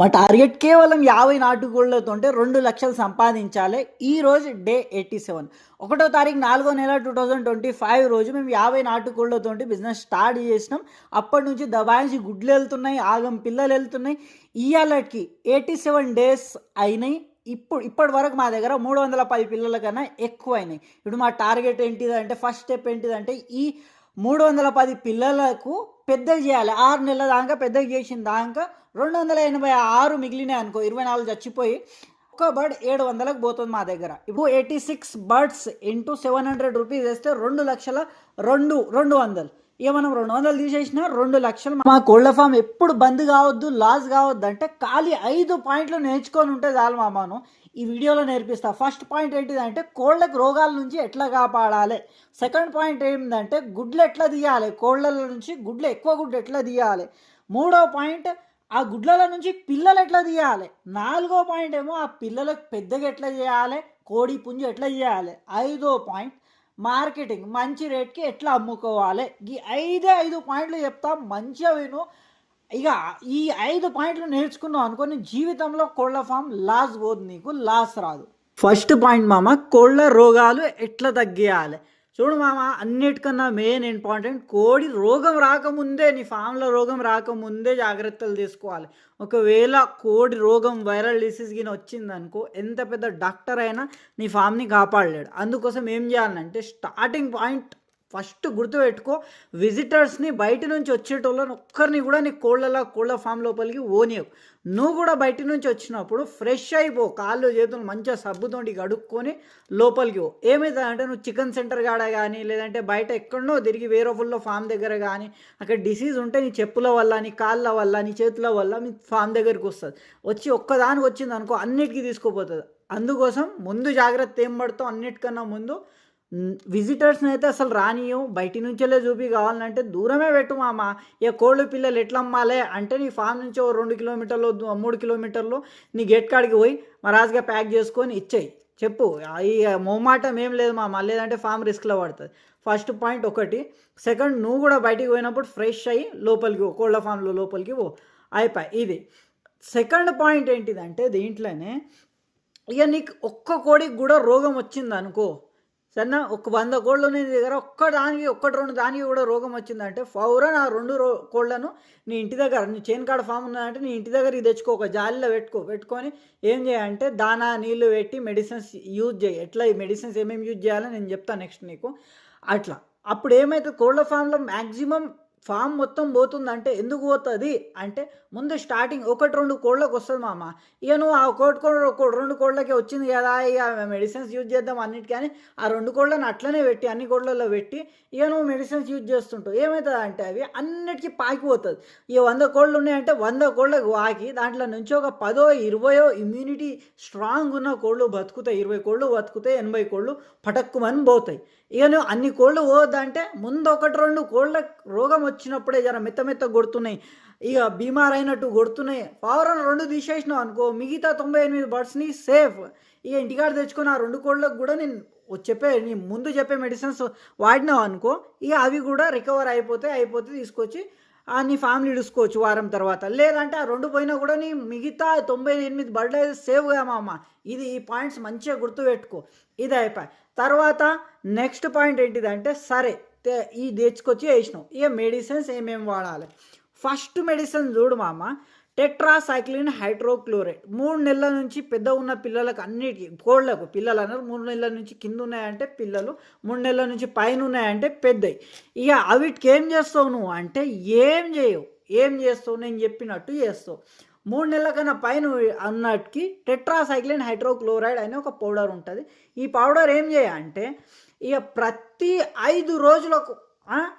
మా టార్గెట్ కేవలం యాభై నాటుకోళ్ళతో ఉంటే రెండు లక్షలు సంపాదించాలి. ఈ రోజు డే ఎయిటీ సెవెన్. ఒకటో తారీఖు నాలుగో నెల టూ థౌజండ్ ట్వంటీ ఫైవ్ రోజు మేము యాభై నాటుకోళ్ళతో బిజినెస్ స్టార్ట్ చేసినాం. అప్పటి నుంచి దబాయించి గుడ్లు వెళ్తున్నాయి ఆగం పిల్లలు వెళ్తున్నాయి. ఇవాళకి ఎయిటీ సెవెన్ డేస్ అయినాయి. ఇప్పుడు ఇప్పటి వరకు మా దగ్గర మూడు వందల పది పిల్లల కన్నా ఎక్కువ అయినాయి ఇప్పుడు మా టార్గెట్ ఏంటిదంటే ఫస్ట్ స్టెప్ ఏంటిదంటే ఈ మూడు వందల పది పిల్లలకు పెద్దగా చేయాలి. ఆరు నెలల దాకా పెద్దగా చేసిన దాకా రెండు వందల ఎనభై ఆరు మిగిలినాయి అనుకో ఇరవై నాలుగు చచ్చిపోయి ఒక్క బర్డ్ ఏడు వందలకు పోతుంది మా దగ్గర. ఇప్పుడు eighty six birds into seven hundred rupees వేస్తే రెండు లక్షల రెండు రెండు వందలు. ఇక మనం రెండు వందలు తీసేసిన రెండు లక్షలు. మా కోళ్ళ ఫామ్ ఎప్పుడు బంద్ కావద్దు లాస్ కావద్దు అంటే ఖాళీ ఐదు పాయింట్లు నేర్చుకొని ఉంటే చాలు మామాను. ఈ వీడియోలో నేర్పిస్తా. ఫస్ట్ పాయింట్ ఏంటిదంటే కోళ్ళకు రోగాల నుంచి ఎట్లా కాపాడాలి? సెకండ్ పాయింట్ ఏంటంటే గుడ్లు ఎట్లా తీయాలి? కోళ్ళ నుంచి గుడ్లు ఎక్కువ గుడ్లు ఎట్లా తీయాలి? మూడో పాయింట్ ఆ గుడ్లల నుంచి పిల్లలు ఎట్లా తీయాలి? నాలుగో పాయింట్ ఏమో ఆ పిల్లలకు పెద్దగా ఎట్లా చేయాలి? కోడి పుంజు ఎట్లా చేయాలి? ఐదో పాయింట్ మార్కెటింగ్ మంచి రేట్కి ఎట్లా అమ్ముకోవాలి? ఈ ఐదే ఐదు పాయింట్లు చెప్తా మంచిగా విను. ఇక ఈ ఐదు పాయింట్లు నేర్చుకున్నావు అనుకోని జీవితంలో కోళ్ళ ఫామ్ లాస్ పోదు నీకు లాస్ రాదు. ఫస్ట్ పాయింట్ మామ కోళ్ళ రోగాలు ఎట్లా తగ్గియాలి? చూడు మామ అన్నిటికన్నా మెయిన్ ఇంపార్టెంట్ కోడి రోగం రాకముందే నీ ఫామ్లో రోగం రాకముందే జాగ్రత్తలు తీసుకోవాలి. ఒకవేళ కోడి రోగం వైరల్ డిసీజ్ గిన వచ్చిందనుకో ఎంత పెద్ద డాక్టర్ అయినా నీ ఫామ్ని కాపాడలేడు. అందుకోసం ఏం చేయాలంటే స్టార్టింగ్ పాయింట్ ఫస్ట్ గుర్తుపెట్టుకో విజిటర్స్ని బయట నుంచి వచ్చేటోళ్ళని ఒక్కరిని కూడా నీ కోళ్ళలా కోళ్ళ ఫామ్ లోపలికి ఓనియవు నువ్వు కూడా బయట నుంచి వచ్చినప్పుడు ఫ్రెష్ అయిపో కాళ్ళు చేతులు మంచిగా సబ్బుతోటి కడుక్కొని లోపలికి పో. ఏమవుతుందంటే నువ్వు చికెన్ సెంటర్ కాడ కానీ లేదంటే బయట ఎక్కడనో తిరిగి వేరే ఫుల్లో ఫామ్ దగ్గర కానీ అక్కడ డిసీజ్ ఉంటే నీ చెప్పుల వల్ల నీ కాళ్ళ వల్ల నీ చేతుల వల్ల మీ ఫామ్ దగ్గరికి వస్తుంది. వచ్చి ఒక్కదానికి వచ్చింది అనుకో అన్నిటికీ తీసుకుపోతుంది. అందుకోసం ముందు జాగ్రత్త ఏం పడతావు? అన్నిటికన్నా ముందు విజిటర్స్ని అయితే అసలు రానియు బయటి నుంచెలే చూపి కావాలంటే దూరమే పెట్టు మామ. ఇక కోళ్ళు పిల్లలు ఎట్లా అమ్మాలే అంటే నీ ఫామ్ నుంచి ఓ రెండు కిలోమీటర్లు మూడు కిలోమీటర్లు నీ గేట్ కాడికి పోయి మరాజుగా ప్యాక్ చేసుకొని ఇచ్చేయి. చెప్పు. ఈ మొహమాటం ఏం లేదు మామ. లేదంటే ఫామ్ రిస్క్లో పడుతుంది. ఫస్ట్ పాయింట్ ఒకటి. సెకండ్ నువ్వు కూడా బయటికి పోయినప్పుడు ఫ్రెష్ అయ్యి లోపలికి పో. కోళ్ళ ఫామ్లో లోపలికి పో. అయిపోయి. ఇది. సెకండ్ పాయింట్ ఏంటిదంటే దీంట్లోనే ఇక నీకు ఒక్క కోడికి కూడా రోగం వచ్చింది అనుకో సరేనా ఒక వంద కోళ్ళు ఉన్నాయి నీ దగ్గర ఒక్క దానికి ఒక్కటి రెండు దానికి కూడా రోగం వచ్చిందంటే ఫౌరన్ ఆ రెండు రో కోళ్ళను నీ ఇంటి దగ్గర నీ చేను కాడ ఫామ్ ఉన్నదంటే నీ ఇంటి దగ్గర ఇది తెచ్చుకో ఒక జాలీలో పెట్టుకో. పెట్టుకొని ఏం చేయాలంటే దానా నీళ్ళు పెట్టి మెడిసిన్స్ యూజ్ చేయి. ఎట్లా ఈ మెడిసిన్స్ ఏమేమి యూజ్ చేయాలో నేను చెప్తాను నెక్స్ట్ నీకు. అట్లా. అప్పుడు ఏమైతే కోళ్ళ ఫామ్లో మ్యాక్సిమం ఫామ్ మొత్తం పోతుందంటే ఎందుకు పోతుంది? అంటే ముందు స్టార్టింగ్ ఒకటి రెండు కోళ్ళకి వస్తుంది మామ. ఇక నువ్వు ఆ ఒకటి కోళ్ళ రెండు కోళ్ళకి వచ్చింది కదా ఇక మెడిసిన్స్ యూజ్ చేద్దాం అన్నిటికీ ఆ రెండు కోళ్ళని అట్లనే పెట్టి అన్ని కోళ్ళల్లో పెట్టి ఇక నువ్వు మెడిసిన్స్ యూజ్ చేస్తుంటావు. ఏమవుతుంది అంటే అవి అన్నిటికీ పాకిపోతుంది. ఇక వంద కోళ్ళు ఉన్నాయంటే వంద కోళ్ళకి వాకి దాంట్లో నుంచి ఒక పదో ఇరవయో ఇమ్యూనిటీ స్ట్రాంగ్ ఉన్న కోళ్ళు బతుకుతాయి. ఇరవై కోళ్ళు బతుకుతాయి ఎనభై కోళ్ళు పటక్కుమని పోతాయి. ఇక నువ్వు అన్ని కోళ్ళు పోవద్దంటే ముందు ఒకటి రెండు కోళ్ళ రోగం వచ్చినప్పుడే జర మెత్త మెత్త కొడుతున్నాయి. ఇక బీమార్ అయినట్టు కొడుతున్నాయి. పవర్ రెండు తీసేసినావు అనుకో మిగతా తొంభై ఎనిమిది బర్డ్స్ని సేఫ్. ఇక ఇంటికాడ తెచ్చుకొని ఆ రెండు కోళ్ళకు కూడా నేను చెప్పే నీ ముందు చెప్పే మెడిసిన్స్ వాడినావు అనుకో ఇక అవి కూడా రికవర్ అయిపోతే అయిపోతే తీసుకొచ్చి ఆ నీ ఫ్యామిలీ ఇడుసుకోవచ్చు వారం తర్వాత. లేదంటే ఆ రెండు పోయినా కూడా నీ మిగతా తొంభై ఎనిమిది బర్త్డే సేవ్గా మామ. ఇది ఈ పాయింట్స్ మంచిగా గుర్తుపెట్టుకో. ఇది అయిపోయి. తర్వాత నెక్స్ట్ పాయింట్ ఏంటిదంటే సరే ఈ తెచ్చుకొచ్చి వేసినాం. ఇక మెడిసిన్స్ ఏమేమి వాడాలి? ఫస్ట్ మెడిసిన్ చూడు మామ టెట్రాసైక్లిన్ హైడ్రోక్లోరైడ్ మూడు నెలల నుంచి పెద్ద ఉన్న పిల్లలకు అన్నిటికీ కోళ్ళకు పిల్లలు అన్నారు మూడు నెలల నుంచి కింద ఉన్నాయంటే పిల్లలు మూడు నెలల నుంచి పైన ఉన్నాయంటే పెద్దవి ఇక అవిటికి ఏం చేస్తావు నువ్వు అంటే ఏం చేయవు. ఏం చేస్తావు? నేను చెప్పినట్టు చేస్తావు. మూడు నెలల కన్నా పైన అన్నట్టుకి టెట్రాసైక్లిన్ హైడ్రోక్లోరైడ్ అనే ఒక పౌడర్ ఉంటుంది. ఈ పౌడర్ ఏం చేయాలంటే ఇక ప్రతి ఐదు రోజులకు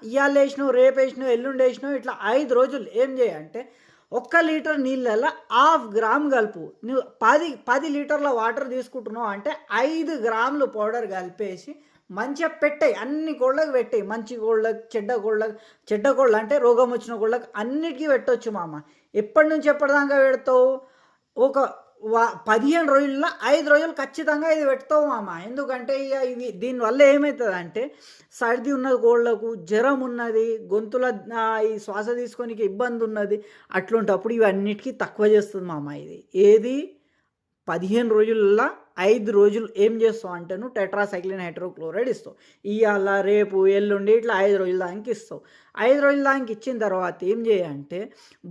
ఇవాళ వేసినావు రేపు వేసినావు ఎల్లుండి వేసినావు ఇట్లా ఐదు రోజులు ఏం చేయాలంటే ఒక్క లీటర్ నీళ్ళల్లో హాఫ్ గ్రామ్ కలుపు. నువ్వు పది పది లీటర్ల వాటర్ తీసుకుంటున్నావు అంటే ఐదు గ్రాములు పౌడర్ కలిపేసి మంచిగా పెట్టాయి. అన్ని కోళ్ళకు పెట్టాయి. మంచి కోళ్ళకు చెడ్డ కోళ్ళకు చెడ్డ కోళ్ళు అంటే రోగం వచ్చిన కోళ్ళకు అన్నిటికీ పెట్టొచ్చు మామ. ఎప్పటి నుంచి ఎప్పటిదాకా పెడతావు? ఒక వా- పదిహేను రోజుల్లో ఐదు రోజులు ఖచ్చితంగా ఇది పెడతావు మామ. ఎందుకంటే ఇక ఇవి దీనివల్ల ఏమవుతుంది అంటే సర్ది ఉన్నది కోళ్ళకు జ్వరం ఉన్నది గొంతుల ఈ శ్వాస తీసుకోనికి ఇబ్బంది ఉన్నది అట్లుంటప్పుడు ఇవన్నిటికీ తక్కువ చేస్తుంది మామ ఇది. ఏది? పదిహేను రోజుల్లో ఐదు రోజులు ఏం చేస్తావు అంటే నువ్వు టెట్రాసైక్లిన్ హైడ్రోక్లోరైడ్ ఇస్తావు. ఇవాళ రేపు ఎల్లుండి ఇట్లా ఐదు రోజుల దానికి ఇస్తావు. ఐదు రోజుల దానికి ఇచ్చిన తర్వాత ఏం చేయంటే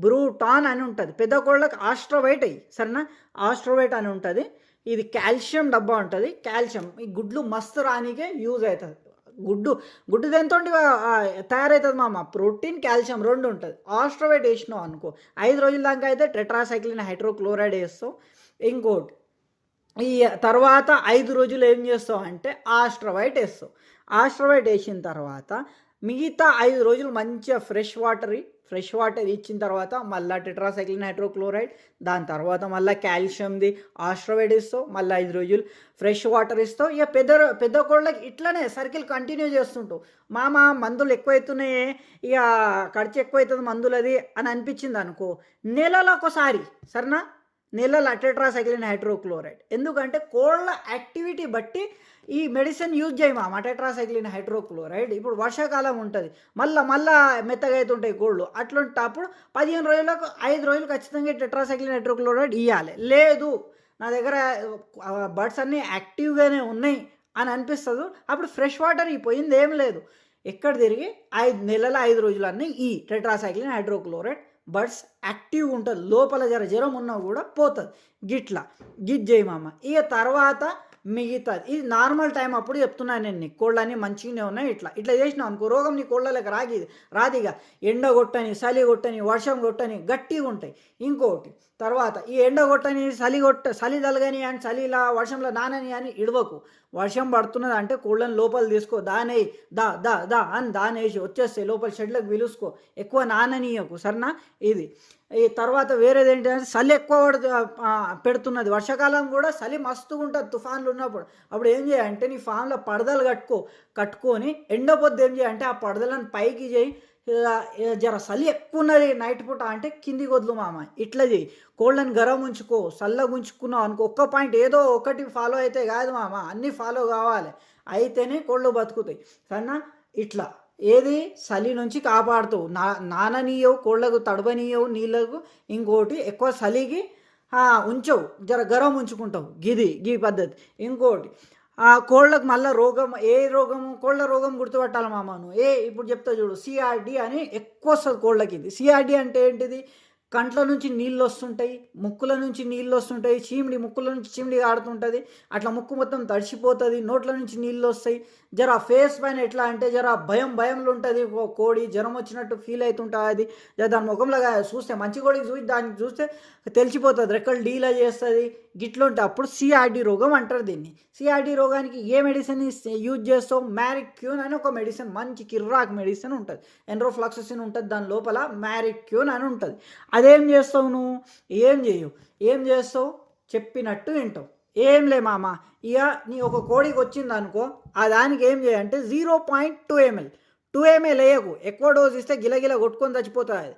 బ్రూటాన్ అని ఉంటుంది. పెద్ద కోళ్ళకి ఆస్ట్రోవైట్ అయ్యి సరేనా? ఆస్ట్రోవైట్ అని ఉంటుంది. ఇది కాల్షియం డబ్బా ఉంటుంది. కాల్షియం ఈ గుడ్లు మస్తు రానికే యూజ్ అవుతుంది గుడ్డు గుడ్డు దేంతో తయారవుతుంది మామ? ప్రోటీన్ కాల్షియం రెండు ఉంటుంది. ఆస్ట్రోవైట్ వేసినావు అనుకో ఐదు రోజుల దాకా అయితే టెట్రాసైక్లిన్ హైడ్రోక్లోరైడ్ వేస్తావు. ఇంకోటి ఈ తర్వాత ఐదు రోజులు ఏం చేస్తావు అంటే ఆస్ట్రవైట్ వేస్తావు. ఆస్ట్రవైట్ వేసిన తర్వాత మిగతా ఐదు రోజులు మంచిగా ఫ్రెష్ వాటర్ ఫ్రెష్ వాటర్ ఇచ్చిన తర్వాత మళ్ళీ టెట్రాసైక్లిన్ హైడ్రోక్లోరైడ్ దాని తర్వాత మళ్ళీ కాల్షియంది ఆస్ట్రవైడ్ ఇస్తావు మళ్ళీ ఐదు రోజులు ఫ్రెష్ వాటర్ ఇస్తావు ఇక పెద్ద పెద్ద కోళ్ళకి ఇట్లనే సర్కిల్ కంటిన్యూ చేస్తుంటావు. మామ మందులు ఎక్కువైతున్నాయి ఇక ఖర్చు ఎక్కువైతుంది మందులది అని అనిపించింది అనుకో నెలలో ఒకసారి సరేనా? నెలల అటెట్రాసైక్లిన్ హైడ్రోక్లోరైడ్. ఎందుకంటే కోళ్ళ యాక్టివిటీ బట్టి ఈ మెడిసిన్ యూజ్ చేయమా. అటెట్రాసైక్లిన్ హైడ్రోక్లోరైడ్ ఇప్పుడు వర్షాకాలం ఉంటుంది. మళ్ళీ మళ్ళీ మెత్తగా అవుతుంటాయి కోళ్ళు. అట్లుంటప్పుడు పదిహేను రోజులకు ఐదు రోజులు ఖచ్చితంగా టెట్రాసైక్లిన్ హైడ్రోక్లోరైడ్ ఇవ్వాలి లేదు నా దగ్గర బర్డ్స్ అన్నీ యాక్టివ్గానే ఉన్నాయి అని అనిపిస్తుంది. అప్పుడు ఫ్రెష్ వాటర్ ఈ పోయింది ఏం లేదు. ఎక్కడ తిరిగి ఐదు నెలల ఐదు రోజులు అన్నీ ఈ టెట్రాసైక్లిన్ హైడ్రోక్లోరైడ్ బర్డ్స్ యాక్టివ్ ఉంటుంది లోపల జర జ్వరం ఉన్నా కూడా పోతుంది. గిట్లా. గిట్ చేయమమ్మ ఇక తర్వాత మిగతాది. ఇది నార్మల్ టైం అప్పుడు చెప్తున్నాను నేను నీకు. కోళ్ళని మంచిగానే ఉన్నాయి. ఇట్లా. ఇట్లా చేసినావు అనుకో రోగం నీ కోళ్ళకి రాగి రాదిగా. ఎండ కొట్టని చలి కొట్టని వర్షం కొట్టని గట్టిగా ఉంటాయి. ఇంకోటి తర్వాత ఈ ఎండ కొట్టని చలి కొట్ట చలి తలగని అని చలిలా వర్షంలో నానని అని ఇడవకు. వర్షం పడుతున్నది అంటే కోళ్ళని లోపల తీసుకో దానే దా దా దా అని దానేసి వచ్చేస్తే లోపల షెడ్లకు పిలుసుకో. ఎక్కువ నాననీయకు సరేనా? ఇది. ఈ తర్వాత వేరేది ఏంటంటే చలి ఎక్కువ పెడుతున్నది. వర్షాకాలం కూడా చలి మస్తుగా ఉంటుంది తుఫాన్లు ఉన్నప్పుడు. అప్పుడు ఏం చేయాలంటే నీ ఫామ్లో పడదలు కట్టుకో కట్టుకొని ఎండపోద్దు ఏం చేయాలంటే ఆ పడదలను పైకి చేయి జర చలి ఎక్కువ ఉన్నది నైట్ పూట అంటే కిందికి వదులు మామ. ఇట్లది కోళ్ళని గరం ఉంచుకో చల్లగా ఉంచుకున్నావు అనుకో ఒక్క పాయింట్ ఏదో ఒకటి ఫాలో అయితే కాదు మామ. అన్నీ ఫాలో కావాలి. అయితేనే కోళ్ళు బతుకుతాయి. సరేనా? ఇట్లా. ఏది? చలి నుంచి కాపాడుతావు. నా నాననీయవు కోళ్ళకు తడవనీయవు నీళ్ళకు ఇంకోటి ఎక్కువ చలికి ఉంచవు. జర గరం ఉంచుకుంటావు. గిది గీ పద్ధతి. ఇంకోటి ఆ కోళ్ళకు మళ్ళీ రోగం ఏ రోగము కోళ్ళ రోగం గుర్తుపట్టాలి మామ ఏ ఇప్పుడు చెప్తా చూడు సిఆర్డి అని ఎక్కువ వస్తుంది కోళ్ళకి ఇది. సిఆర్డి అంటే ఏంటిది? కంట్ల నుంచి నీళ్ళు వస్తుంటాయి ముక్కుల నుంచి నీళ్ళు వస్తుంటాయి చీమిడి ముక్కుల నుంచి చీమిడి ఆడుతుంటుంది అట్లా ముక్కు మొత్తం తడిసిపోతుంది నోట్ల నుంచి నీళ్ళు వస్తాయి జర ఫేస్ పైన ఎట్లా అంటే జర భయం భయంలో ఉంటుంది కోడి జ్వరం వచ్చినట్టు ఫీల్ అవుతుంటుంది అది. జర దాని ముఖంలో చూస్తే మంచి కోడికి చూసి దానికి చూస్తే తెలిసిపోతుంది. రెక్కలు డీలా చేస్తుంది. గిట్లుంటే అప్పుడు సిఆర్డి రోగం అంటారు దీన్ని. సిఆర్డి రోగానికి ఏ మెడిసిన్ యూజ్ చేస్తావు? మ్యారిక్యూన్ అని ఒక మెడిసిన్. మంచి కిర్రాక్ మెడిసిన్ ఉంటుంది. ఎన్రోఫ్లాక్సిన్ ఉంటుంది. దాని లోపల మ్యారిక్యూన్ అని ఉంటుంది. అదేం చేస్తావు నువ్వు? ఏం చేయవు? ఏం చేస్తావు? చెప్పినట్టు వింటావు. ఏం లే మామ ఇక నీ ఒక కోడికి వచ్చింది అనుకో ఆ దానికి ఏం చేయంటే zero point two ML two ML వేయకు. ఎక్కువ డోస్ ఇస్తే గిలగిల కొట్టుకొని చచ్చిపోతుంది. అది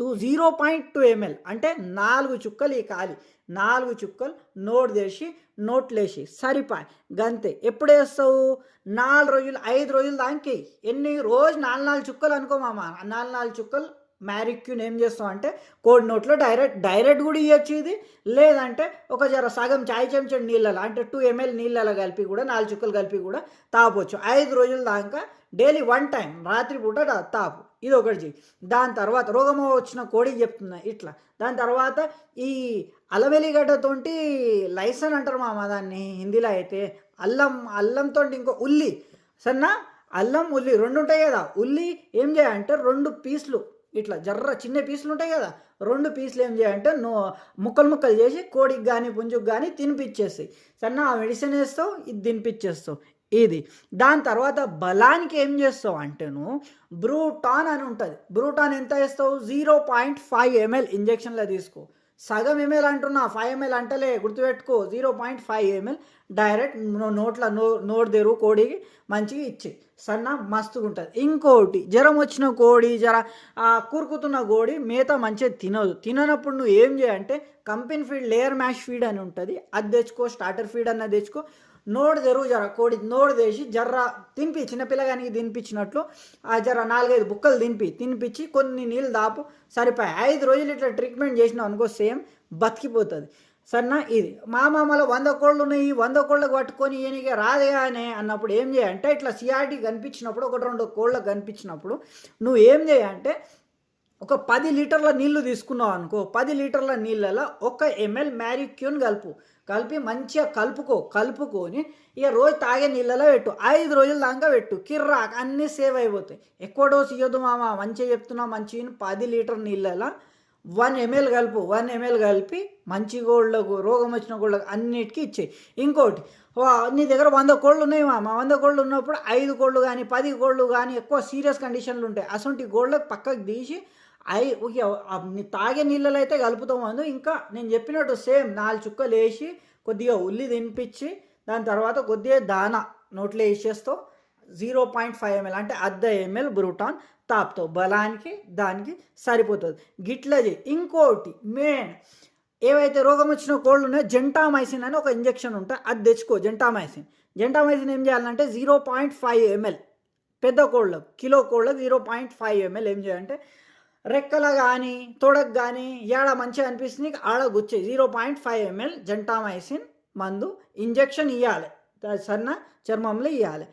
two zero point two ML అంటే నాలుగు చుక్కలు ఈ కాలి నాలుగు చుక్కలు నోట్ తెసి నోట్లేసి సరిపాయి గంతే. ఎప్పుడు వేస్తావు? నాలుగు రోజులు ఐదు రోజులు దానికి ఎన్ని రోజు నాలుగు నాలుగు చుక్కలు అనుకో మామ నాలుగు నాలుగు చుక్కలు మ్యారిక్యూన్ ఏం చేస్తాం అంటే కోడి నోట్లో డైరెక్ట్ డైరెక్ట్ కూడా ఇవ్వచ్చు ఇది. లేదంటే ఒక జర సగం చాయ్ చెంచం నీళ్ళలో అంటే టూ ఎంఎల్ నీళ్ళలో కలిపి కూడా నాలుగు చుక్కలు కలిపి కూడా తాపొచ్చు. ఐదు రోజుల దాకా డైలీ వన్ టైం రాత్రిపూట తాపు. ఇది ఒకటి చెయ్యి. దాని తర్వాత రోగము వచ్చిన కోడి చెప్తున్నా? ఇట్లా. దాని తర్వాత ఈ అలవెలిగడ్డతోటి లైసన్ అంటారు మామ దాన్ని హిందీలో అయితే. అల్లం అల్లంతో ఇంకో ఉల్లి. సన్నా అల్లం ఉల్లి రెండు ఉంటాయి కదా. ఉల్లి ఏం చేయాలంటే రెండు పీసులు ఇట్లా జర్ర చిన్న పీసులు ఉంటాయి కదా రెండు పీసులు ఏం చేయాలంటే నో ముక్కలు ముక్కలు చేసి కోడికి కానీ పుంజుకి కానీ తినిపించేస్తాయి సన్న ఆ మెడిసిన్ వేస్తావు ఇది తినిపించేస్తావు ఇది. దాని తర్వాత బలానికి ఏం చేస్తావు అంటే నువ్వు బ్రూటాన్ అని ఉంటుంది. బ్రూటాన్ ఎంత వేస్తావు? జీరో పాయింట్ ఫైవ్ ఎంఎల్ ఇంజక్షన్లో తీసుకో. సగం ఎంఎల్ అంటున్నా ఫైవ్ ఎంఎల్ అంటలే గుర్తుపెట్టుకో zero point five ML direct నోట్ల నో నోట్ తెరువు కోడికి మంచిగా ఇచ్చి సన్న మస్తుగా ఉంటుంది. ఇంకోటి జ్వరం వచ్చిన కోడి జర కూరుకుతున్న కోడి మేత మంచిగా తినదు. తిననప్పుడు నువ్వు ఏం చేయంటే company feed layer mash feed అని ఉంటుంది అది తెచ్చుకో స్టార్టర్ ఫీడ్ అన్నది తెచ్చుకో నోడిదెరువు జర కోడి నోడిదేసి జర్ర తినిపి చిన్నపిల్లగానికి తినిపించినట్లు ఆ జర నాలుగైదు బుక్కలు తినిపి తినిపించి కొన్ని నీళ్ళు దాపు సరిపోయి ఐదు రోజులు ఇట్లా ట్రీట్మెంట్ చేసినావు అనుకో సేమ్ బతికిపోతుంది. సరేనా? ఇది. మా మామలో వంద కోళ్ళు ఉన్నాయి వంద కోళ్ళకు పట్టుకొని ఈయనకి రాదే అని అన్నప్పుడు ఏం చేయంటే ఇట్లా సిఆర్టీ కనిపించినప్పుడు ఒకటి రెండు కోళ్ళకు కనిపించినప్పుడు నువ్వు ఏం చేయంటే ఒక పది లీటర్ల నీళ్ళు తీసుకున్నావు అనుకో పది లీటర్ల నీళ్ళలో ఒక ఎంఎల్ మ్యారిక్యూన్ కలుపు. కలిపి మంచిగా కలుపుకో కలుపుకొని ఇక రోజు తాగే నీళ్ళలో పెట్టు. ఐదు రోజుల దాకా పెట్టు. కిర్రాక్ అన్నీ సేవ్ అయిపోతాయి. ఎక్కువ డోస్ ఇవ్వద్దు మామ. మంచిగా చెప్తున్నా మంచి పది లీటర్ నీళ్ళలో వన్ ఎంఎల్ కలుపు. వన్ ఎంఎల్ కలిపి మంచి కోళ్ళకు రోగం వచ్చిన కోళ్ళకు అన్నిటికీ ఇచ్చేయి. ఇంకోటి వా- నీ దగ్గర వంద కోళ్ళు ఉన్నాయి మామ. వంద కోళ్ళు ఉన్నప్పుడు ఐదు కోళ్ళు కానీ పది కోళ్ళు కానీ ఎక్కువ సీరియస్ కండిషన్లు ఉంటాయి. అసొంటి కోళ్ళకు పక్కకు తీసి అవి తాగే నీళ్ళలో అయితే కలుపుతాం అందు. ఇంకా నేను చెప్పినట్టు సేమ్ నాలుగు చుక్కలు వేసి కొద్దిగా ఉల్లి తినిపించి దాని తర్వాత కొద్దిగా దానా నోట్లో వేసేస్తావు. జీరో పాయింట్ ఫైవ్ ఎంఎల్ అంటే అర్ధ ఎంఎల్ బ్రూటాన్ తాపుతావు. బలానికి దానికి సరిపోతుంది. గిట్లది ఇంకోటి మెయిన్ ఏవైతే రోగం వచ్చిన కోళ్ళు ఉన్నాయో జెంటామైసిన్ అని ఒక ఇంజెక్షన్ ఉంటుంది. అది తెచ్చుకో జెంటామైసిన్. జెంటామైసిన్ ఏం చేయాలంటే జీరో పాయింట్ ఫైవ్ ఎంఎల్ పెద్ద కోళ్ళకు కిలో కోళ్ళకు జీరో పాయింట్ ఫైవ్ ఎంఎల్ ఏం చేయాలంటే రెక్కల కానీ తొడకు కానీ ఏడ మంచిగా అనిపిస్తుంది? ఆడ గుచ్చే zero point five ML gentamicin మందు ఇంజెక్షన్ ఇవ్వాలి సన్న చర్మంలో ఇవ్వాలి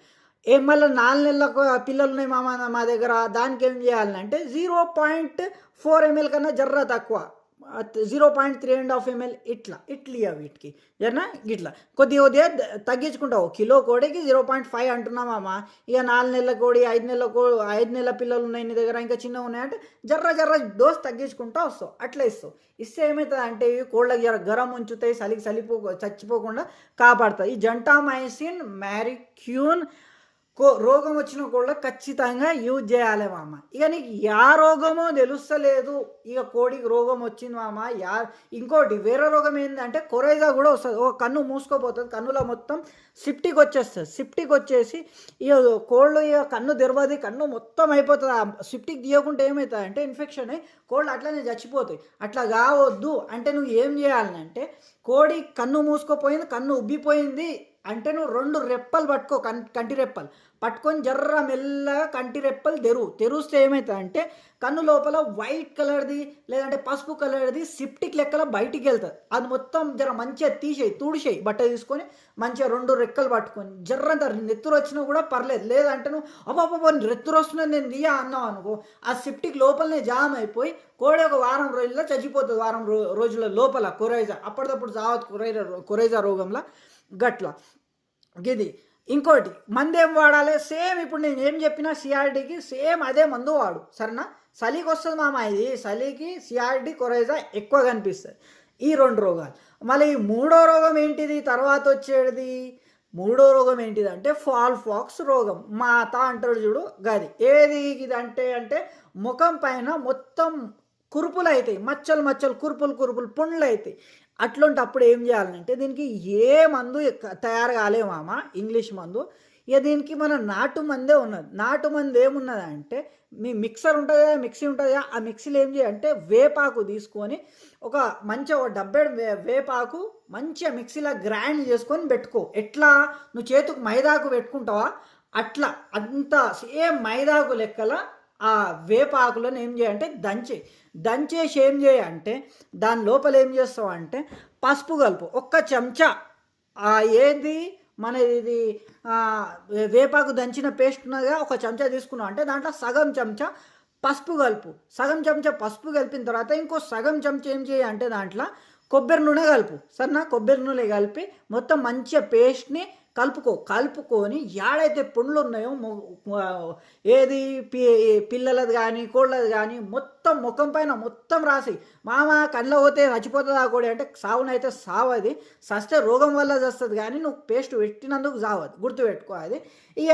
ఏం మళ్ళీ నాలుగు నెలలకు పిల్లలు ఉన్నాయి మా మా దగ్గర. దానికి ఏం చేయాలంటే జీరో పాయింట్ ఫోర్ ఎంఎల్ కన్నా జర్ర తక్కువ. Zero point three and half ML ఇట్లా ఇట్లీ ఇవ్వ వీటికి. ఏనా ఇట్లా కొద్ది కొద్దిగా తగ్గించుకుంటావు కిలో కోడికి జీరో పాయింట్ ఫైవ్ అంటున్నామా ఇక నాలుగు నెలల కోడి ఐదు నెలల కో ఐదు నెలల పిల్లలు ఉన్నాయి నీ దగ్గర ఇంకా చిన్నగా ఉన్నాయంటే జర్ర జర్ర డోస్ తగ్గించుకుంటా వస్తావు. అట్లా ఇస్తావు. ఇస్తే ఏమవుతుంది అంటే ఇవి కోళ్ళకి జర గరం ఉంచుతాయి చలికి చలిపో చచ్చిపోకుండా కాపాడుతాయి. ఈ జంటామైసిన్ మ్యారిక్యూన్ కో రోగం వచ్చిన కూడా ఖచ్చితంగా యూజ్ చేయాలి మామ. ఇక నీకు యా రోగమో తెలుస్తలేదు. ఇక కోడికి రోగం వచ్చింది మామ. యా ఇంకోటి వేరే రోగం ఏంటంటే కొరైజా కూడా వస్తుంది. ఒక కన్ను మూసుకోపోతుంది. కన్నులో మొత్తం సిప్టిక్ వచ్చేస్తుంది. సిప్టిక్ వచ్చేసి ఇక కోళ్ళు ఇక కన్ను తెరవది. కన్ను మొత్తం అయిపోతుంది. ఆ సిప్టిక్ తీయకుండా ఏమవుతుంది అంటే ఇన్ఫెక్షన్ అయ్యి కోళ్ళు అట్లనే చచ్చిపోతాయి. అట్లా కావద్దు. అంటే నువ్వు ఏం చేయాలంటే కోడి కన్ను మూసుకోపోయింది. కన్ను ఉబ్బిపోయింది. అంటే నువ్వు రెండు రెప్పలు పట్టుకో కం కంటి రెప్పలు. పట్టుకొని జర్ర మెల్లగా కంటి రెప్పలు తెరువు తెరుస్తే ఏమవుతుంది అంటే కన్ను లోపల వైట్ కలర్ది లేదంటే పసుపు కలర్ది సిప్టిక్ లెక్కల బయటికి వెళ్తుంది. అది మొత్తం జర మంచిగా తీసేయి తుడిచేయి బట్ట తీసుకొని మంచిగా రెండు రెక్కలు పట్టుకొని జర్రంత నెత్తురు వచ్చినా కూడా పర్లేదు. లేదంటే నువ్వు అబ్బాబ్బా నెత్తురు వస్తున్నది నేను తీయా అన్నావు అనుకో ఆ సిప్టిక్ లోపలనే జామ్ అయిపోయి కోడి ఒక వారం రోజుల్లో చచ్చిపోతుంది. వారం రో రోజుల లోపల కొరైజా అప్పటిదప్పుడు జావత్ కొరైజా కొరైజా రోగంలో. గట్ల. గిది. ఇంకోటి మందు ఏం వాడాలి? సేమ్ ఇప్పుడు నేను ఏం చెప్పినా సిఆర్డీకి సేమ్ అదే మందు వాడు. సరేనా? చలికి వస్తుంది మామ ఇది. చలికి సిఆర్డి కొరైజా ఎక్కువ కనిపిస్తుంది ఈ రెండు రోగాలు. మళ్ళీ ఈ మూడో రోగం ఏంటిది? తర్వాత వచ్చేది? మూడో రోగం ఏంటిది అంటే ఫాల్ ఫాక్స్ రోగం. మాత అంటాడు చూడు గది. ఏది ఇది అంటే అంటే ముఖం పైన మొత్తం కురుపులు అవుతాయి మచ్చలు మచ్చలు కురుపులు కురుపులు పుండ్లు అవుతాయి అట్లాంటప్పుడు ఏం చేయాలంటే దీనికి ఏ మందు తయారు కాలే మామ ఇంగ్లీష్ మందు. ఇక దీనికి మన నాటు మందే ఉన్నది. నాటు మంది ఏమున్నది అంటే మీ మిక్సర్ ఉంటుంది కదా మిక్సీ ఉంటుంది కదా ఆ మిక్సీలో ఏం చేయాలంటే వేపాకు తీసుకొని ఒక మంచి ఒక డబ్బెడు వే వేపాకు మంచిగా మిక్సీలో గ్రైండ్ చేసుకొని పెట్టుకో. ఎట్లా? నువ్వు చేతుకు మైదాకు పెట్టుకుంటావా? అట్లా. అంత సేమ్ మైదాకు లెక్కల ఆ వేపాకులను ఏం చేయాలంటే దంచి దంచేసి ఏం చేయంటే దాని లోపల ఏం చేస్తావు అంటే పసుపు కలుపు ఒక్క చెంచా. ఆ ఏది మన ఇది వేపాకు దంచిన పేస్ట్గా ఒక చెంచా తీసుకున్నాం అంటే దాంట్లో సగం చెంచా పసుపు కలుపు. సగం చెంచా పసుపు కలిపిన తర్వాత ఇంకో సగం చెంచా ఏం చేయ అంటే దాంట్లో కొబ్బరి నూనె కలుపు. సరేనా? కొబ్బరి నూనె కలిపి మొత్తం మంచిగా పేస్ట్ని కలుపుకో కలుపుకొని యాడైతే పుండ్లు ఉన్నాయో ఏది పి పిల్లలది కానీ కోళ్ళది కానీ మొత్తం ముఖం పైన మొత్తం రాసి మామ కళ్ళ పోతే చచ్చిపోతుందా కూడా అంటే సావునైతే సావది సస్తే రోగం వల్ల చస్తుంది కానీ నువ్వు పేస్ట్ పెట్టినందుకు సావదు గుర్తుపెట్టుకో అది. ఇక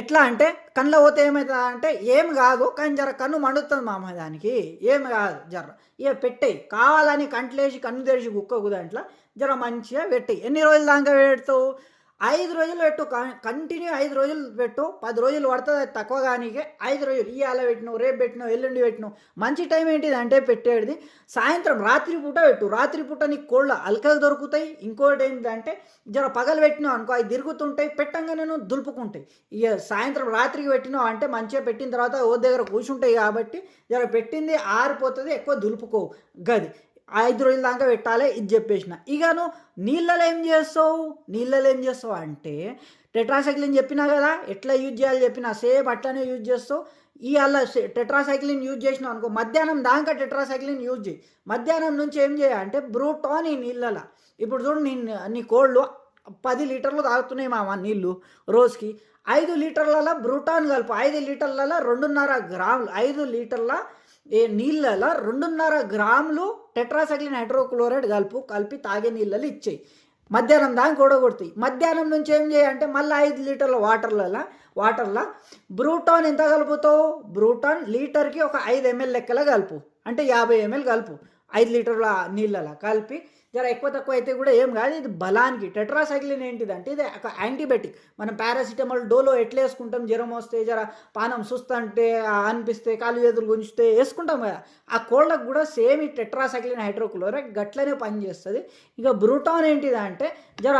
ఎట్లా అంటే కళ్ళ పోతే ఏమవుతుంది అంటే ఏం కాదు కానీ జర కన్ను మండుతుంది మామ దానికి. ఏం కాదు జర. ఇక పెట్టేయి. కావాలని కంట్లేసి కన్ను తెరిచి కుక్కకు దాంట్లో జర మంచిగా పెట్టేయి. ఎన్ని రోజులు దాకా పెడతావు? ఐదు రోజులు పెట్టు కంటిన్యూ ఐదు రోజులు పెట్టు. పది రోజులు పడుతుంది అది తక్కువ కానీకే. ఐదు రోజులు ఇవాళ పెట్టినావు రేపు పెట్టినావు ఎల్లుండి పెట్టినావు. మంచి టైం ఏంటిది అంటే పెట్టేది సాయంత్రం రాత్రి పూట పెట్టు. రాత్రి పూట నీకు కోళ్ళ అలకలు దొరుకుతాయి. ఇంకోటి ఏంటంటే జర పగలు పెట్టినావు అనుకో అవి తిరుగుతుంటాయి. పెట్టంగానే దులుపుకుంటాయి. ఇక సాయంత్రం రాత్రికి పెట్టినావు అంటే మంచిగా పెట్టిన తర్వాత ఓ దగ్గర కూర్చుంటాయి కాబట్టి జర పెట్టింది ఆరిపోతుంది ఎక్కువ దులుపుకో గది. ఐదు రోజుల దాకా పెట్టాలి ఇది చెప్పేసిన. ఇకను నీళ్ళలో ఏం చేస్తావు? నీళ్ళలో ఏం చేస్తావు అంటే టెట్రాసైక్లిన్ చెప్పినా కదా ఎట్లా యూజ్ చేయాలి చెప్పినా సేమ్ అట్లానే యూజ్ చేస్తావు. ఇవాళ టెట్రాసైక్లిన్ యూజ్ చేసినావు అనుకో మధ్యాహ్నం దాకా టెట్రాసైక్లిన్ యూజ్ చేయి. మధ్యాహ్నం నుంచి ఏం చేయాలంటే బ్రూటాన్ ఈ నీళ్ళలో. ఇప్పుడు చూడు నీ నీ కోళ్ళు పది లీటర్లు తాగుతున్నాయి మామ నీళ్ళు రోజుకి. ఐదు లీటర్లలో బ్రూటాన్ కలుపు. ఐదు లీటర్లలో రెండున్నర గ్రాములు. ఐదు లీటర్ల ఏ నీళ్ళలో రెండున్నర గ్రాములు టెట్రాసైక్లిన్ హైడ్రోక్లోరైడ్ కలుపు కలిపి తాగే నీళ్ళలో ఇచ్చేయి. మధ్యాహ్నం దాకా కూడగొడతాయి. మధ్యాహ్నం నుంచి ఏం చేయాలంటే మళ్ళీ ఐదు లీటర్ల వాటర్లలో వాటర్లో బ్రూటాన్ ఎంత కలుపుతావు బ్రూటాన్ లీటర్కి ఒక ఐదు ఎంఎల్ లెక్కల కలుపు. అంటే యాభై ఎంఎల్ కలుపు. ఐదు లీటర్ల నీళ్ళలో కలిపి జర ఎక్కువ తక్కువ అయితే కూడా ఏం కాదు. ఇది బలానికి టెట్రాసైక్లిన్ ఏంటిదంటే ఇది ఒక యాంటీబయాటిక్. మనం పారాసిటమాల్ డోలో ఎట్లా వేసుకుంటాం? జ్వరం వస్తే జర పానం సుస్త అంటే అనిపిస్తే కాలు చేతులు గుంజితే వేసుకుంటాం కదా. ఆ కోళ్ళకు కూడా సేమ్ ఈ టెట్రాసైక్లిన్ హైడ్రోక్లోరైడ్ గట్లనే పనిచేస్తుంది. ఇక బ్రూటాన్ ఏంటిదంటే జర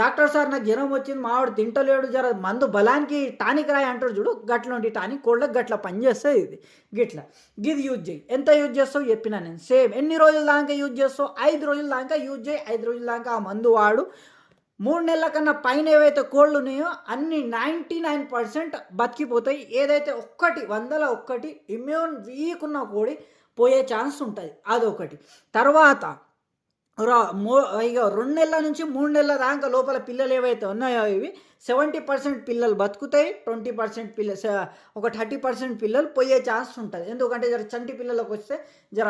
డాక్టర్ సార్ నాకు జ్వరం వచ్చింది మావాడు తింటలేడు జర మందు బలానికి టానిక్ రాయి అంటాడు చూడు. గట్లంటి టానిక్ కోళ్ళకి గట్ల పనిచేస్తుంది ఇది. గిట్ల. గిది యూజ్ చేయి. ఎంత యూజ్ చేస్తావు? చెప్పినా నేను. సేమ్ ఎన్ని రోజుల దాకా యూజ్ చేస్తావు? ఐదు ఐదు రోజుల దాకా యూజ్ చేయి ఐదు రోజుల దాకా ఆ మందు వాడు. మూడు నెలల కన్నా పైన ఏవైతే కోళ్ళు ఉన్నాయో అన్ని నైంటీ నైన్ పర్సెంట్ బతికిపోతాయి. ఏదైతే ఒక్కటి వందల ఒక్కటి ఇమ్యూన్ వీక్ ఉన్న కోడి పోయే ఛాన్స్ ఉంటుంది. అదొకటి. తర్వాత ఇక రెండు నెలల నుంచి మూడు నెలల దాకా లోపల పిల్లలు ఏవైతే ఉన్నాయో ఇవి సెవెంటీ పర్సెంట్ పిల్లలు బతుకుతాయి ట్వంటీ పర్సెంట్ పిల్ల ఒక థర్టీ పర్సెంట్ పిల్లలు పోయే ఛాన్స్ ఉంటుంది. ఎందుకంటే జర చంటి పిల్లలకు వస్తే జర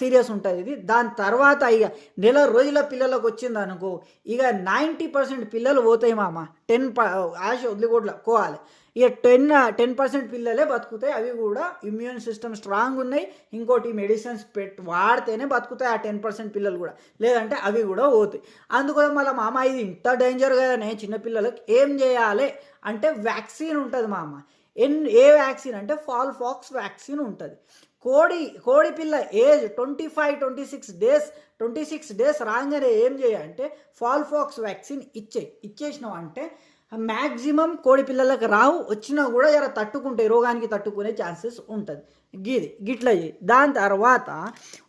సీరియస్ ఉంటుంది ఇది. దాని తర్వాత ఇక నెల రోజుల పిల్లలకు వచ్చింది అనుకో ఇక నైంటీ పర్సెంట్ పిల్లలు పోతాయి మామ. టెన్ ప ఆశ వదిలిగొడ్ల కోవాలి ఇక టెన్ టెన్ పర్సెంట్ పిల్లలే బతుకుతాయి. అవి కూడా ఇమ్యూన్ సిస్టమ్ స్ట్రాంగ్ ఉన్నాయి. ఇంకోటి మెడిసిన్స్ పెట్ వాడితేనే బతుకుతాయి ఆ టెన్ పర్సెంట్ పిల్లలు కూడా. లేదంటే అవి కూడా పోతాయి. అందుకోసం మళ్ళీ మామ ఇది ఇంత డేంజర్ కదనే చిన్నపిల్లలకి ఏం చేయాలి? అంటే వ్యాక్సిన్ ఉంటుంది మామ. ఎన్ ఏ వ్యాక్సిన్? అంటే ఫాల్ ఫాక్స్ వ్యాక్సిన్ ఉంటుంది. కోడి కోడి పిల్ల age twenty five twenty six days twenty six days రాగానే ఏం చేయాలంటే ఫాల్ ఫాక్స్ వ్యాక్సిన్ ఇచ్చే ఇచ్చేసినావు అంటే మ్యాక్సిమం కోడి పిల్లలకు రావు వచ్చినా కూడా జర తట్టుకుంటాయి రోగానికి తట్టుకునే ఛాన్సెస్ ఉంటుంది. గిది గిట్ల దాని తర్వాత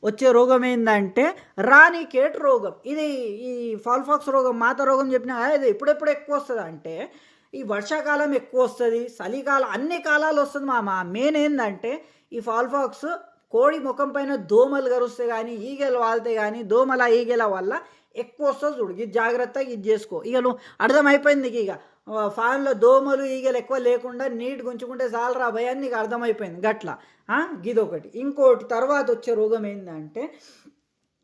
వచ్చే రోగం ఏంటంటే రాణికేట్ రోగం. ఇది ఈ ఫాల్ఫాక్స్ రోగం మాత రోగం చెప్పినా ఇది ఎప్పుడెప్పుడు ఎక్కువ వస్తుంది అంటే ఈ వర్షాకాలం ఎక్కువ వస్తుంది చలికాలం అన్ని కాలాలు వస్తుంది మా మెయిన్ ఏంటంటే ఈ ఫాల్ఫాక్స్ కోడి ముఖం పైన దోమలు కరుస్తే కానీ ఈగలు వాళ్తే కానీ దోమల ఈగల వల్ల ఎక్కువ వస్తుంది చూడు. ఇది జాగ్రత్తగా ఇది చేసుకో. ఇక నువ్వు అర్థమైపోయింది నీకు ఇక. ఫ్యాన్లో ఫాన్లో దోమలు ఈగలు ఎక్కువ లేకుండా నీట్ గుంచుకుంటే చాలరా భయాన్ని నీకు అర్థమైపోయింది గట్ల. గిదొకటి ఇంకోటి తర్వాత వచ్చే రోగం ఏంటంటే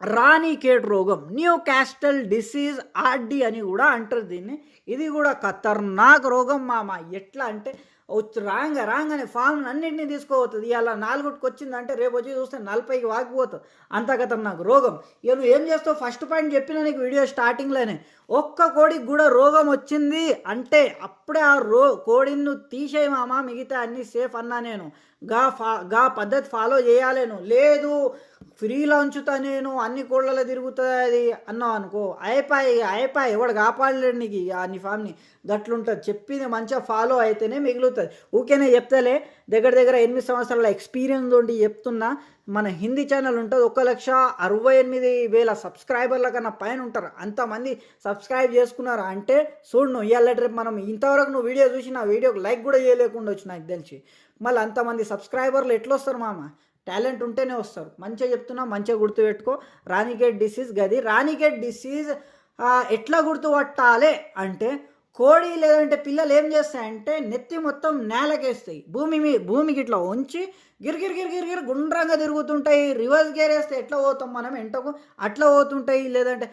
రాణికేట్ రోగం. న్యూ క్యాస్టల్ డిసీజ్ ఆర్డి అని కూడా అంటారు దీన్ని. ఇది కూడా ఖతర్నాక్ రోగం మామ. ఎట్లా అంటే రాంగ రాగానే ఫామ్ని అన్నింటినీ తీసుకోవద్దు ఇవాళ నాలుగుకి వచ్చిందంటే రేపు వచ్చి చూస్తే నలభైకి వాగిపోతుంది అంత నాకు రోగం. ఇక నువ్వు ఏం చేస్తావు? ఫస్ట్ పాయింట్ చెప్పిన నీకు వీడియో స్టార్టింగ్లోనే. ఒక్క కోడికి కూడా రోగం వచ్చింది అంటే అప్పుడే ఆ రో కోడిని నువ్వు తీసేయి మామ మిగతా అన్నీ సేఫ్ అన్నా నేను. గా ఫా గా పద్ధతి ఫాలో చేయాలేను లేదు ఫ్రీలో ఉంచుతా నేను అన్ని కోళ్ళలో తిరుగుతుంది అది అన్నావు అనుకో అయిపోయి అయిపోయి ఎవడు కాపాడలేడు నీకు ఇక నీ ఫామ్ని గట్లుంటుంది. చెప్పింది మంచిగా ఫాలో అయితేనే మిగులుతుంది. ఊకేనే చెప్తలే దగ్గర దగ్గర ఎనిమిది సంవత్సరాల ఎక్స్పీరియన్స్ ఉండి చెప్తున్నా. మన హిందీ ఛానల్ ఉంటుంది ఒక లక్ష అరవై ఎనిమిది వేల సబ్స్క్రైబర్ల కన్నా పైన ఉంటారు. అంతమంది సబ్స్క్రైబ్ చేసుకున్నారు అంటే చూడు నువ్వు ఇవాళ రేపు మనం ఇంతవరకు నువ్వు వీడియో చూసి నా వీడియోకి లైక్ కూడా చేయలేకుండా వచ్చి నాకు తెలిసి. మళ్ళీ అంతమంది సబ్స్క్రైబర్లు ఎట్లా వస్తారు మామ? టాలెంట్ ఉంటేనే వస్తారు. మంచిగా చెప్తున్నా మంచిగా గుర్తుపెట్టుకో రాణికేట్ డిసీజ్ గది. రాణికేట్ డిసీజ్ ఎట్లా గుర్తుపట్టాలి అంటే కోడి లేదంటే పిల్లలు ఏం చేస్తాయంటే నెత్తి మొత్తం నేలకేస్తాయి. భూమి మీ భూమికి ఇట్లా ఉంచి గిరిగిరి గిరిగిరి గిరి గుండ్రంగా తిరుగుతుంటాయి. రివర్స్ గేర్ వేస్తే ఎట్లా పోతాం మనం? ఎంటకు అట్లా పోతుంటాయి. లేదంటే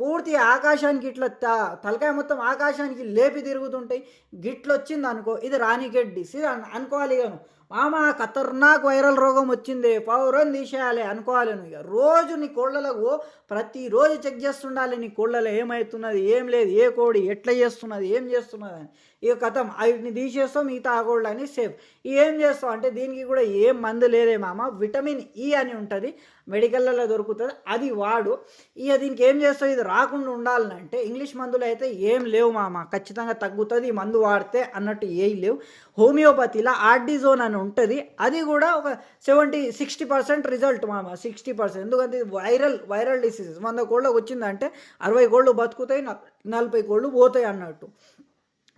పూర్తి ఆకాశానికి ఇట్లా త తలకాయ మొత్తం ఆకాశానికి లేపి తిరుగుతుంటాయి. గిట్లు వచ్చింది అనుకో ఇది రాణిగడ్డి డిసీజ్ అనుకోవాలి ఇక మామ ఖతర్నాక్ వైరల్ రోగం వచ్చింది పౌరం తీసేయాలి అనుకోవాలి నువ్వు ఇక. రోజు నీ కోళ్ళలకు ప్రతిరోజు చెక్ చేస్తుండాలి నీ కోళ్ళలో ఏమవుతున్నది ఏం లేదు ఏ కోడి ఎట్లా చేస్తున్నది ఏం చేస్తున్నది అని. ఇక కథం. వీటిని తీసేస్తావు మిగతా ఆ అని సేఫ్ ఏం చేస్తావు అంటే దీనికి కూడా ఏం మందు లేదే మామ. విటమిన్ ఈ అని ఉంటుంది. మెడికల్లో దొరుకుతుంది. అది వాడు. ఇక దీనికి ఏం చేస్తావు? ఇది రాకుండా ఉండాలంటే ఇంగ్లీష్ మందులు అయితే ఏం లేవు మామ. ఖచ్చితంగా తగ్గుతుంది. ఈ మందు వాడితే అన్నట్టు ఏం లేవు. హోమియోపతిలో ఆర్డిజోన్ అని ఉంటుంది. అది కూడా ఒక సెవెంటీ సిక్స్టీ పర్సెంట్ రిజల్ట్ మామ. Sixty percent. ఎందుకంటే ఇది వైరల్ వైరల్ డిసీజెస్. వంద కోళ్ళకు వచ్చిందంటే అరవై కోళ్ళు బతుకుతాయి నలభై కోళ్ళు పోతాయి అన్నట్టు.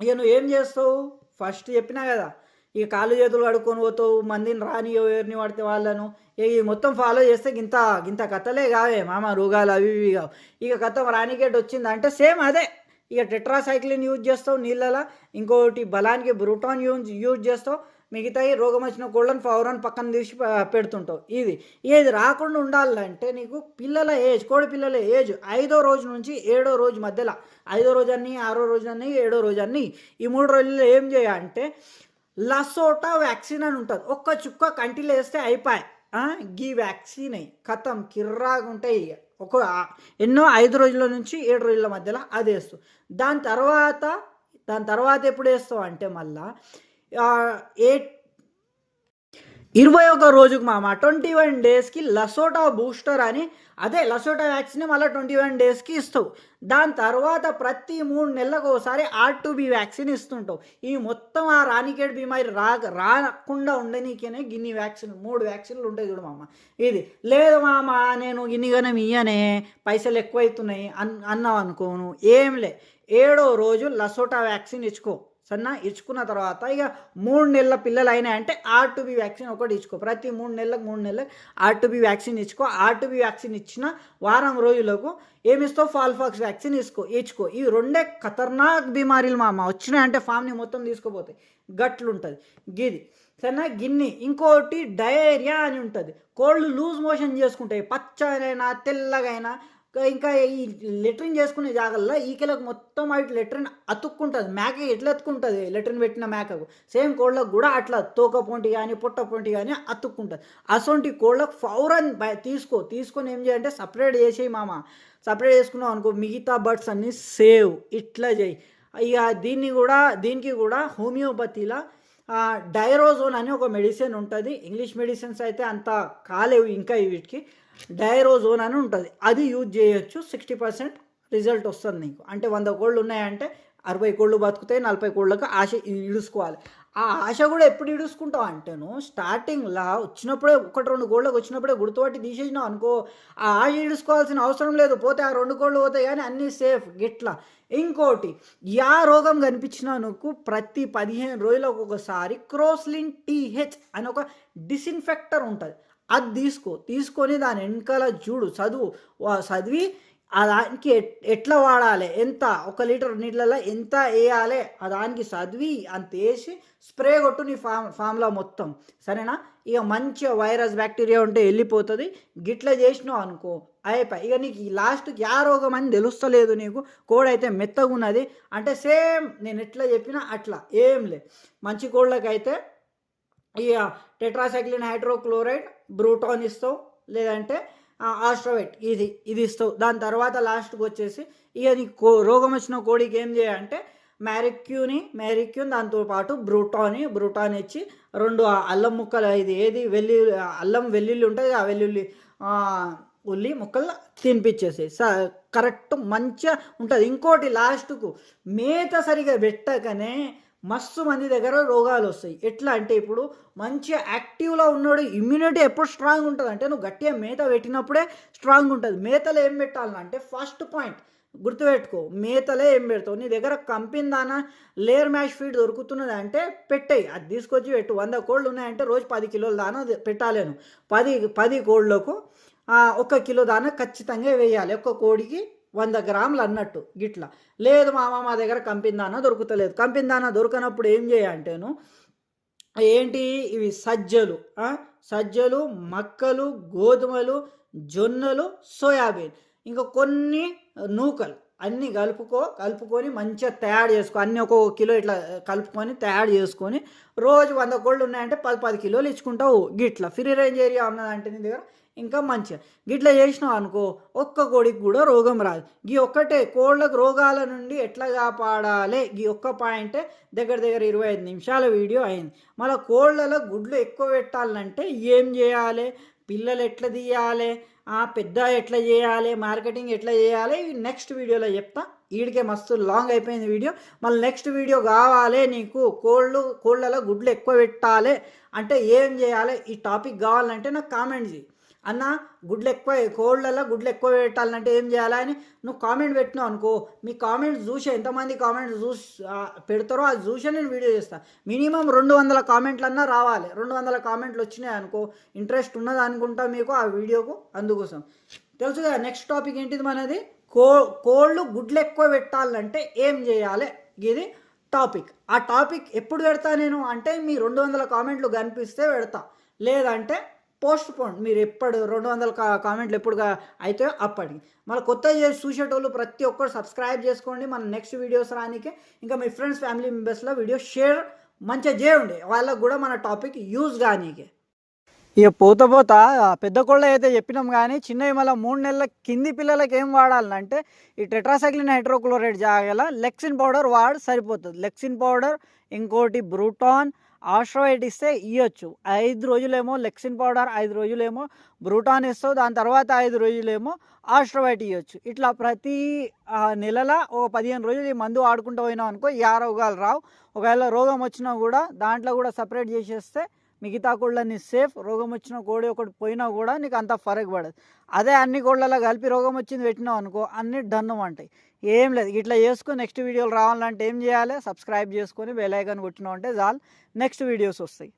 ఇక నువ్వు ఏం చేస్తావు? ఫస్ట్ చెప్పినా కదా ఇక కాళ్ళు చేతులు కడుక్కొని పోతావు మందిని రాని ఎవరిని పడితే వాళ్ళను. ఇక ఈ మొత్తం ఫాలో చేస్తే ఇంత ఇంత కథలే కావే మామ రోగాలు అవి ఇవి కావు. ఇక కథ రానికేట్ వచ్చిందంటే సేమ్ అదే. ఇక టెట్రాసైక్లిన్ యూజ్ చేస్తావు నీళ్ళలా ఇంకోటి బలానికి బ్రూటాన్ యూజ్ యూజ్ చేస్తావు. మిగతాయి రోగం వచ్చిన కోళ్ళని ఫౌరన్ పక్కన తీసి పెడుతుంటావు. ఇది ఏది రాకుండా ఉండాలంటే నీకు పిల్లల ఏజ్ కోడి పిల్లల ఏజ్ ఐదో రోజు నుంచి ఏడో రోజు మధ్యలో ఐదో రోజు ఆరో రోజన్ని ఏడో రోజు ఈ మూడు రోజుల్లో ఏం చేయాలంటే లసోటా వ్యాక్సిన్ అని ఉంటుంది. ఒక్క చుక్క కంటిలో వేస్తే అయిపోయి. గీ వ్యాక్సిన్ అయ్యి కథం కిర్రాగా ఉంటాయి ఇక. ఒక ఎన్నో ఐదు రోజుల నుంచి ఏడు రోజుల మధ్యలో అది వేస్తావు దాని తర్వాత దాని తర్వాత ఎప్పుడు వేస్తావు అంటే మళ్ళీ ఏ ఇరవై ఒక రోజుకు మామ ట్వంటీ వన్ డేస్కి లసోటా బూస్టర్ అని అదే లసోటా వ్యాక్సిన్ మళ్ళీ ట్వంటీ వన్ డేస్కి ఇస్తావు. దాని తర్వాత ప్రతి మూడు నెలలకు ఒకసారి ఆర్ టు బి వ్యాక్సిన్ ఇస్తుంటావు. ఈ మొత్తం ఆ రానికేడ్ బీమారి రా రాకుండా ఉండనీకేనే గిన్ని వ్యాక్సిన్ మూడు వ్యాక్సిన్లు ఉంటాయి చూడు మామ ఇది లేదు మామ నేను గిన్నిగానే ఇయ్యనే పైసలు ఎక్కువైతున్నాయి అన్ అన్నావు అనుకోను ఏం లే. ఏడో రోజు లసోటా వ్యాక్సిన్ ఇచ్చుకో. సన్నా ఇచ్చుకున్న తర్వాత ఇక మూడు నెలల పిల్లలు అయినాయంటే ఆర్ టు బి వ్యాక్సిన్ ఒకటి ఇచ్చుకో. ప్రతి మూడు నెలలకు మూడు నెలలకు ఆర్ టు బి వ్యాక్సిన్ ఇచ్చుకో. ఆర్ టు బి వ్యాక్సిన్ ఇచ్చిన వారం రోజులకు ఏమిస్తావు ఫాల్ఫాక్స్ వ్యాక్సిన్ ఇసుకో ఇచ్చుకో. ఈ రెండే ఖతర్నాక్ బీమారీలు మామ. వచ్చినాయంటే ఫామ్ని మొత్తం తీసుకుపోతాయి గట్లు ఉంటుంది గిది సరేనా గిన్ని. ఇంకోటి డయేరియా అని ఉంటుంది. కోళ్ళు లూజ్ మోషన్ చేసుకుంటాయి పచ్చనైనా తెల్లగైనా ఇంకా ఈ లెట్రిన్ చేసుకునే జాగాల్లో ఈకలకు మొత్తం అటు లెట్రిన్ అతుక్కుంటుంది. మేక ఎట్లా అతుక్కుంటుంది? లెట్రిన్ పెట్టిన మేకకు సేమ్ కోళ్ళకు కూడా అట్లా తోక పొంటి కానీ పుట్ట పొంటి కానీ అతుక్కుంటుంది. అసొంటి కోళ్ళకు ఫౌరన్ బయ- తీసుకో. తీసుకొని ఏం చేయాలంటే సపరేట్ చేసేయి మామ. సపరేట్ చేసుకున్నావు అనుకో మిగతా బర్డ్స్ అన్నీ సేవ్. ఇట్లా చేయి. ఇక దీన్ని కూడా దీనికి కూడా హోమియోపతిలో డైరోజోన్ అని ఒక మెడిసిన్ ఉంటుంది. ఇంగ్లీష్ మెడిసిన్స్ అయితే అంత కాలేవు ఇంకా వీటికి. డైరోజోన్ అని ఉంటుంది. అది యూజ్ చేయొచ్చు. సిక్స్టీ పర్సెంట్ రిజల్ట్ వస్తుంది నీకు. అంటే వంద కోళ్ళు ఉన్నాయంటే అరవై కోళ్ళు బతుకుతాయి నలభై కోళ్ళకు ఆశ ఇడుసుకోవాలి. ఆ ఆశ కూడా ఎప్పుడు ఇడుచుకుంటావు అంటేను స్టార్టింగ్లో వచ్చినప్పుడే ఒకటి రెండు కోళ్ళకి వచ్చినప్పుడే గుర్తుపట్టి తీసేసినావు అనుకో ఆ ఆశ ఇడుచుకోవాల్సిన అవసరం లేదు. పోతే ఆ రెండు కోళ్ళు పోతాయి కానీ అన్నీ సేఫ్. గిట్లా. ఇంకోటి యా రోగం కనిపించినా ప్రతి పదిహేను రోజులకు ఒకసారి క్రోస్లిన్ టీహెచ్ అని ఒక డిసిన్ఫెక్టర్ ఉంటుంది. అది తీసుకో. తీసుకొని దాని వెనకాల చూడు చదువు చదివి ఆ దానికి ఎట్లా వాడాలి? ఎంత? ఒక లీటర్ నీళ్ళలో ఎంత వేయాలి? ఆ దానికి చదివి అంత వేసి స్ప్రే కొట్టు నీ ఫామ్ ఫామ్లో మొత్తం. సరేనా? ఇక మంచిగా వైరస్ బ్యాక్టీరియా ఉంటే వెళ్ళిపోతుంది. గిట్ల చేసినావు అనుకో అయిపోయి. ఇక నీకు ఈ లాస్ట్కి యా రోగం అని తెలుస్తలేదు నీకు. కోడ్ అయితే మెత్తగా ఉన్నది అంటే సేమ్ నేను ఎట్లా చెప్పినా అట్లా. ఏం లే. మంచి కోళ్ళకైతే ఇక టెట్రాసైక్లిన్ హైడ్రోక్లోరైడ్ బ్రూటాన్ ఇస్తావు లేదంటే ఆస్ట్రోవెట్ ఇది ఇది ఇస్తావు. దాని తర్వాత లాస్ట్కి వచ్చేసి ఇక నీకు కో రోగం వచ్చిన కోడికి ఏం చేయాలంటే మ్యారిక్యూని మ్యారిక్యూన్ దాంతో పాటు బ్రూటాని బ్రూటాన్ ఇచ్చి రెండు అల్లం ముక్కలు ఇది ఏది వెల్లుల్లి అల్లం వెల్లుల్లి ఉంటుంది ఆ వెల్లుల్లి ఉల్లి ముక్కలు తినిపించేసి స కరెక్ట్ మంచిగా ఉంటుంది. ఇంకోటి లాస్ట్కు మేత సరిగా పెట్టకనే మస్తు మంది దగ్గర రోగాలు వస్తాయి. ఎట్లా అంటే ఇప్పుడు మంచిగా యాక్టివ్లో ఉన్నాడు ఇమ్యూనిటీ ఎప్పుడు స్ట్రాంగ్ ఉంటుంది. అంటే నువ్వు గట్టిగా మేత పెట్టినప్పుడే స్ట్రాంగ్ ఉంటుంది. మేతలో ఏం పెట్టాలంటే ఫస్ట్ పాయింట్ గుర్తుపెట్టుకో. మేతలే ఏం పెడతావు? నీ దగ్గర కంపెనీ దానా లేయర్ మ్యాష్ ఫీడ్ దొరుకుతున్నది అంటే పెట్టాయి. అది తీసుకొచ్చి పెట్టు. వంద కోళ్ళు ఉన్నాయంటే రోజు పది కిలోల దానా పెట్టాలేను పది పది కోళ్ళకు ఒక కిలో దానా ఖచ్చితంగా వేయాలి. ఒక్క కోడికి వంద గ్రాములు అన్నట్టు గిట్లా. లేదు మామ మా దగ్గర కంపిందానా దొరుకుతలేదు. కంపిందానా దొరకనప్పుడు ఏం చేయంటేను ఏంటి ఇవి సజ్జలు సజ్జలు మక్కలు గోధుమలు జొన్నలు సోయాబీన్. ఇంకా కొన్ని నూకలు. అన్నీ కలుపుకో కలుపుకొని మంచిగా తయారు చేసుకో. అన్నీ ఒక్కొక్క కిలో ఇట్లా కలుపుకొని తయారు చేసుకొని రోజు వంద కోళ్ళు ఉన్నాయంటే పది పది కిలోలు ఇచ్చుకుంటావు గిట్లా. ఫ్రీ రేంజ్ ఏరియా ఉన్నదంటే నీ దగ్గర? ఇంకా మంచిగా గిట్లా చేసినావు అనుకో ఒక్క కోడికి కూడా రోగం రాదు. ఈ ఒక్కటే కోళ్ళకు రోగాల నుండి ఎట్లా కాపాడాలి? ఈ ఒక్క పాయింటే దగ్గర దగ్గర ఇరవై ఐదు నిమిషాల వీడియో అయింది. మళ్ళీ కోళ్ళలో గుడ్లు ఎక్కువ పెట్టాలంటే ఏం చేయాలి? పిల్లలు ఎట్లా తీయాలి? ఆ పెద్ద ఎట్లా చేయాలి? మార్కెటింగ్ ఎట్లా చేయాలి? నెక్స్ట్ వీడియోలో చెప్తా. వీడికే మస్తు లాంగ్ అయిపోయింది వీడియో. మళ్ళీ నెక్స్ట్ వీడియో కావాలి నీకు? కోళ్ళు కోళ్ళలో గుడ్లు ఎక్కువ పెట్టాలి? అంటే ఏం చేయాలి? ఈ టాపిక్ కావాలంటే నాకు కామెంట్ చేయి. అన్న గుడ్లు ఎక్కువ కోళ్ళలో గుడ్లు ఎక్కువ పెట్టాలంటే ఏం చేయాలా అని నువ్వు కామెంట్ పెట్టినావు అనుకో మీ కామెంట్స్ చూసి ఎంతమంది కామెంట్స్ చూసి పెడతారో అది చూసే నేను వీడియో చేస్తాను మినిమం రెండు వందల కామెంట్లన్నా రావాలి. రెండు వందల కామెంట్లు వచ్చినాయి అనుకో ఇంట్రెస్ట్ ఉన్నది అనుకుంటా మీకు ఆ వీడియోకు అందుకోసం. తెలుసు కదా నెక్స్ట్ టాపిక్ ఏంటిది మనది? కో కోళ్ళు గుడ్లు ఎక్కువ పెట్టాలంటే ఏం చేయాలి? ఇది టాపిక్. ఆ టాపిక్ ఎప్పుడు పెడతా నేను? అంటే మీ రెండు వందల కామెంట్లు కనిపిస్తే పెడతా. లేదంటే పోస్ట్ పోన్ మీరు ఎప్పుడు రెండు వందల కా కామెంట్లు ఎప్పుడుగా అయితే అప్పటికి. మళ్ళీ కొత్త చేసి చూసేటోళ్ళు ప్రతి ఒక్కరు సబ్స్క్రైబ్ చేసుకోండి. మన నెక్స్ట్ వీడియోస్ రానికే ఇంకా మీ ఫ్రెండ్స్ ఫ్యామిలీ మెంబర్స్లో వీడియో షేర్ మంచిగా చేయండి. వాళ్ళకు కూడా మన టాపిక్ యూజ్ కానీకే. ఇక పోత పోత పెద్ద కోళ్ళ అయితే చెప్పినాం కానీ చిన్నవి మళ్ళీ మూడు నెలల కింది పిల్లలకి ఏం వాడాలంటే ఈ టెట్రాసైక్లిన్ హైడ్రోక్లోరైడ్ జాగల లెక్సిన్ పౌడర్ వాడు సరిపోతుంది. లెక్సిన్ పౌడర్ ఇంకోటి బ్రూటాన్ ఆస్ట్రోవైట్ ఇస్తే ఇవ్వచ్చు ఐదు రోజులేమో లెక్సిన్ పౌడర్ ఐదు రోజులేమో బ్రూటాన్ ఇస్తావు దాని తర్వాత ఐదు రోజులేమో ఆస్ట్రోవైట్ ఇవ్వచ్చు ఇట్లా ప్రతి నెలల ఒక పదిహేను రోజులు ఈ మందు వాడుకుంటూ పోయినాం అనుకో యా రోగాలు రావు. ఒకవేళ రోగం వచ్చినా కూడా దాంట్లో కూడా సపరేట్ చేసేస్తే మిగతా కోళ్ళని సేఫ్. రోగం వచ్చిన కోడి ఒకటి పోయినా కూడా నీకు అంత ఫరక్ పడదు. అదే అన్ని కోళ్ళలో కలిపి రోగం వచ్చింది పెట్టినావు అనుకో అన్ని డన్ను అంటాయి ఏం లేదు. ఇట్లా చేసుకొని నెక్స్ట్ వీడియోలు రావాలంటే ఏం చేయాలి? సబ్స్క్రైబ్ చేసుకొని బెల్ ఐకాన్ కొట్టినావు అంటే చాలు. నెక్స్ట్ వీడియోస్ వస్తాయి.